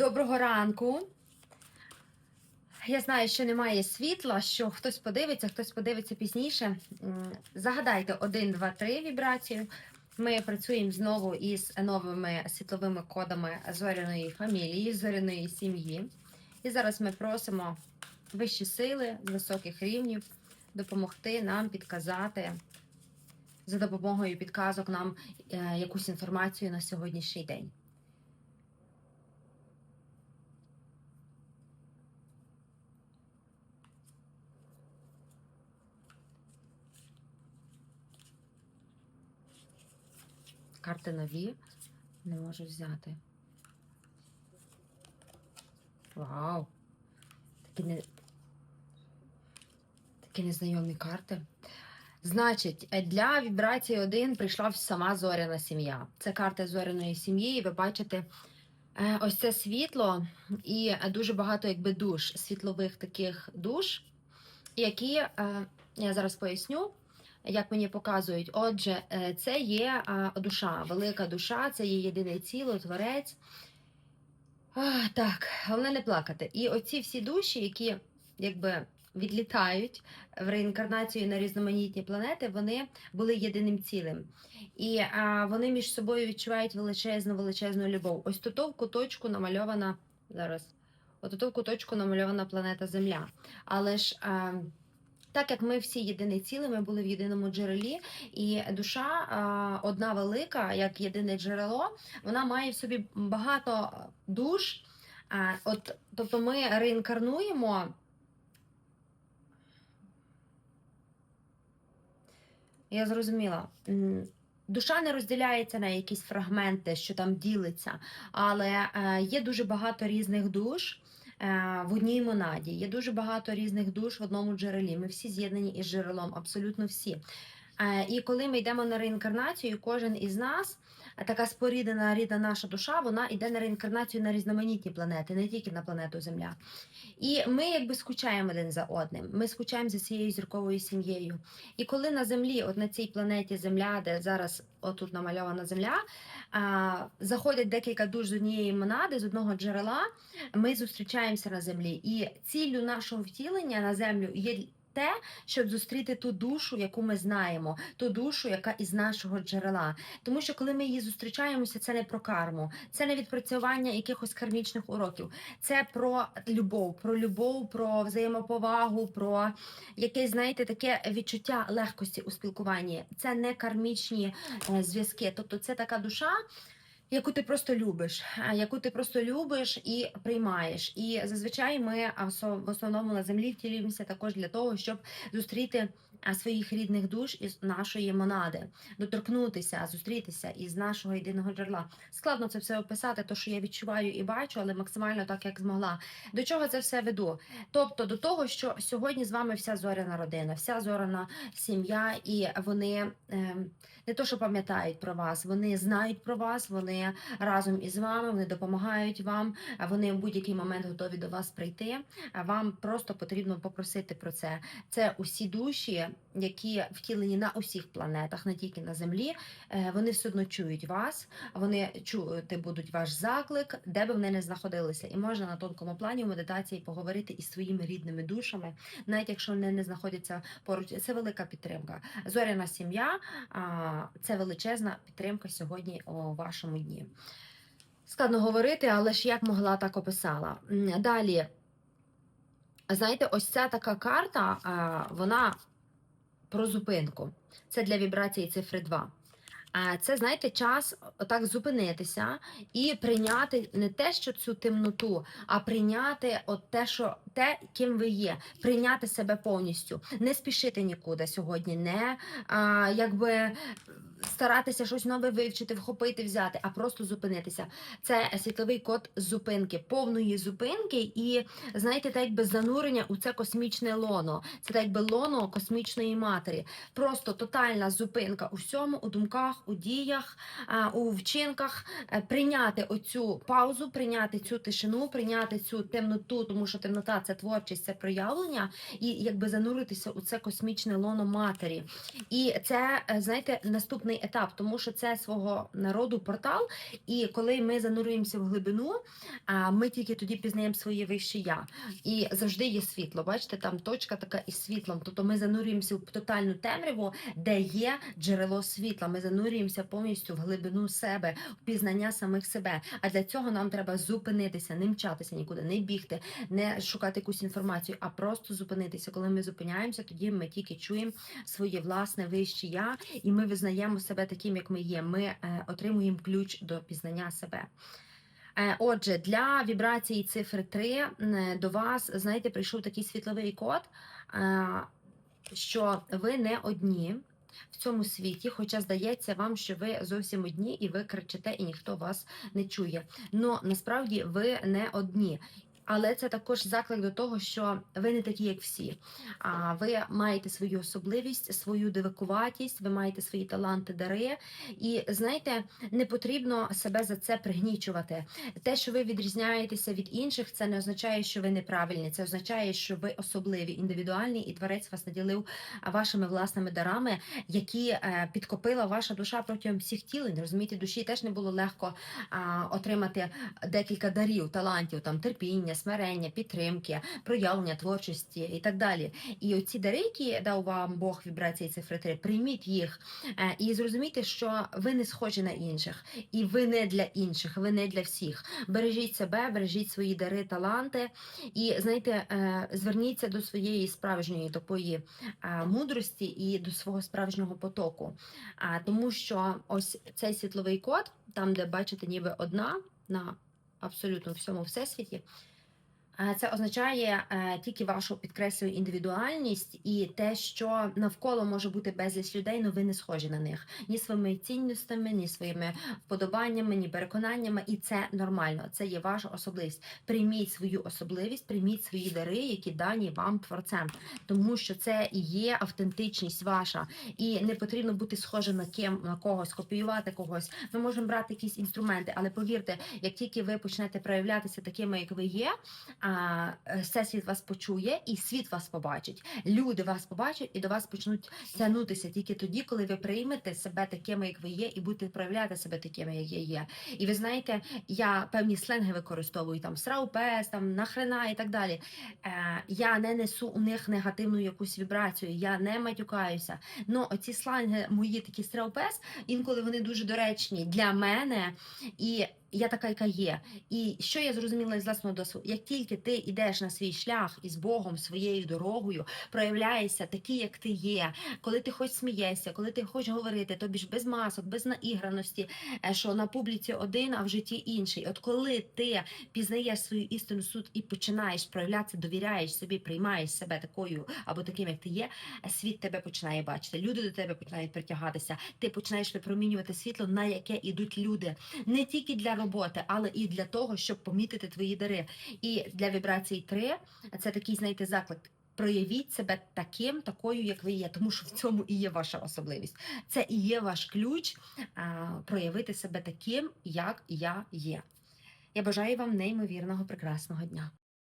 Доброго ранку. Я знаю, що немає світла, що хтось подивиться, хтось подивиться пізніше. Загадайте 1, 2, 3 вібрацію. Ми працюємо знову із новими світловими кодами зоряної фамілії, зоряної сім'ї. І зараз ми просимо вищі сили з високих рівнів допомогти нам підказати за допомогою підказок нам е, якусь інформацію на сьогоднішній день. Карти нові. Не можу взяти. Вау! Такі, не... Такі незнайомі карти. Значить, для вібрації 1 прийшла сама зоряна сім'я. Це карта зоряної сім'ї, і ви бачите е, ось це світло і дуже багато якби душ, світлових таких душ, які е, я зараз поясню як мені показують. Отже, е, це є душа, велика душа, це є єдине ціло, творець. Так, головне не плакати. І оці всі душі, які якби відлітають в реінкарнацію на різноманітні планети, вони були єдиним цілим. І а, вони між собою відчувають величезну, величезну любов. Ось тут в куточку намальована зараз. От тут в куточку намальована планета Земля. Але ж. А, так як ми всі єдине ціле, ми були в єдиному джерелі, і душа одна велика, як єдине джерело, вона має в собі багато душ. От, тобто ми реінкарнуємо. Я зрозуміла. Душа не розділяється на якісь фрагменти, що там ділиться, але е, є дуже багато різних душ в одній монаді. Є дуже багато різних душ в одному джерелі. Ми всі з'єднані із джерелом, абсолютно всі. Е, І коли ми йдемо на реінкарнацію, кожен із нас, е, така спорідена рідна наша душа, вона йде на реінкарнацію на різноманітні планети, не тільки на планету Земля. І ми якби скучаємо один за одним. Ми скучаємо за цією зірковою сім'єю. І коли на землі, от на цій планеті Земля, де зараз отут намальована земля, заходять декілька душ з однієї монади, з одного джерела, ми зустрічаємося на землі. І ціллю нашого втілення на землю є те, щоб зустріти ту душу, яку ми знаємо, ту душу, яка із нашого джерела. Тому що коли ми її зустрічаємося, це не про карму, це не відпрацювання якихось кармічних уроків, це про любов, про любов, про взаємоповагу, про якесь, знаєте, таке відчуття легкості у спілкуванні. Це не кармічні е, зв'язки. Тобто, це така душа. Яку ти просто любиш, яку ти просто любиш і приймаєш. І зазвичай ми в основному на землі втілюємося також для того, щоб зустріти своїх рідних душ із нашої монади, доторкнутися, зустрітися із нашого єдиного джерела. Складно це все описати, то що я відчуваю і бачу, але максимально так, як змогла. До чого це все веду? Тобто до того, що сьогодні з вами вся зоряна родина, вся зоряна сім'я, і вони ем, не то, що пам'ятають про вас, вони знають про вас, вони разом із вами, вони допомагають вам, вони в будь-який момент готові до вас прийти. Вам просто потрібно попросити про це. Це усі душі, які втілені на усіх планетах, не тільки на землі. е, Вони все одно чують вас, вони чути будуть ваш заклик, де би вони не знаходилися. І можна на тонкому плані в медитації поговорити із своїми рідними душами, навіть якщо вони не знаходяться поруч. Це велика підтримка. Зоряна сім'я це величезна підтримка сьогодні у вашому дні. Складно говорити, але ж як могла, так описала. Далі, знаєте, ось ця така карта, вона про зупинку. Це для вібрації цифри 2. А Це, знаєте, час отак зупинитися і прийняти не те, що цю темноту, а прийняти от те, що те, ким ви є, прийняти себе повністю, не спішити нікуди сьогодні, не а, якби старатися щось нове вивчити, вхопити, взяти, а просто зупинитися. Це світловий код зупинки, повної зупинки, і знаєте, так якби занурення у це космічне лоно. Це так якби лоно космічної матері. Просто тотальна зупинка у всьому, у думках, у діях, у вчинках. Е, Прийняти оцю паузу, прийняти цю тишину, прийняти цю темноту, тому що темнота це творчість, це проявлення, і якби зануритися у це космічне лоно матері. І це, е, знаєте, наступний наступний етап, тому що це свого народу портал. І коли ми занурюємося в глибину, а, ми тільки тоді пізнаємо своє вище я. І завжди є світло. Бачите, там точка така із світлом. Тобто ми занурюємося в тотальну темряву, де є джерело світла. Ми занурюємося повністю в глибину себе, в пізнання самих себе. А для цього нам треба зупинитися, не мчатися нікуди, не бігти, не шукати якусь інформацію, а просто зупинитися. Коли ми зупиняємося, тоді ми тільки чуємо своє власне вище я, і ми визнаємо себе таким, як ми є. Ми е, отримуємо ключ до пізнання себе. Е, Отже, для вібрації цифри 3 м, до вас, знаєте, прийшов такий світловий код, е, що ви не одні в цьому світі, хоча здається вам, що ви зовсім одні і ви кричите, і ніхто вас не чує. Ну насправді ви не одні. Але це також заклик до того, що ви не такі, як всі. А ви маєте свою особливість, свою дивакуватість, ви маєте свої таланти, дари. І знаєте, не потрібно себе за це пригнічувати. Те, що ви відрізняєтеся від інших, це не означає, що ви неправильні. Це означає, що ви особливі, індивідуальні, і творець вас наділив вашими власними дарами, які е, підкопила ваша душа протягом всіх тілень. Розумієте, душі теж не було легко отримати декілька дарів, талантів, там терпіння, смирення, підтримки, проявлення творчості і так далі. І оці дари, які дав вам Бог вібрації цифри 3, прийміть їх е, і зрозумійте, що ви не схожі на інших, і ви не для інших, ви не для всіх. Бережіть себе, бережіть свої дари, таланти, і знаєте, е, зверніться до своєї справжньої такої е, мудрості і до свого справжнього потоку. Тому що ось цей світловий код, там, де бачите, ніби одна на абсолютно всьому всесвіті. Це означає е, тільки вашу підкреслюю індивідуальність і те, що навколо може бути безліч людей, але ви не схожі на них ні своїми цінностями, ні своїми вподобаннями, ні переконаннями, і це нормально. Це є ваша особливість. Прийміть свою особливість, прийміть свої дари, які дані вам творцем, тому що це і є автентичність ваша, і не потрібно бути схожим на ким на когось, копіювати когось. Ми можемо брати якісь інструменти, але повірте, як тільки ви почнете проявлятися такими, як ви є, всесвіт вас почує, і світ вас побачить. Люди вас побачать і до вас почнуть тягнутися тільки тоді, коли ви приймете себе такими, як ви є, і будете проявляти себе такими, як я є. І ви знаєте, я певні сленги використовую там сраупес, там нахрена і так далі. Е, я не несу у них негативну якусь вібрацію, я не матюкаюся. Ну, оці сленги мої такі сраупес, інколи вони дуже доречні для мене. І я така, яка є. І що я зрозуміла із власного досвіду? Як тільки ти йдеш на свій шлях із Богом, своєю дорогою, проявляєшся такий, як ти є, коли ти хоч смієшся, коли ти хочеш говорити, тобі ж без масок, без наіграності, е, що на публіці один, а в житті інший. От коли ти пізнаєш свою істину суд і починаєш проявлятися, довіряєш собі, приймаєш себе такою або таким, як ти є, е, світ тебе починає бачити. Люди до тебе починають притягатися. Ти починаєш випромінювати світло, на яке ідуть люди, не тільки для роботи, але і для того, щоб помітити твої дари. І для вібрації 3 це такий, знаєте, заклик. Проявіть себе таким, такою, як ви є, тому що в цьому і є ваша особливість. Це і є ваш ключ а, проявити себе таким, як я є. Я бажаю вам неймовірного прекрасного дня.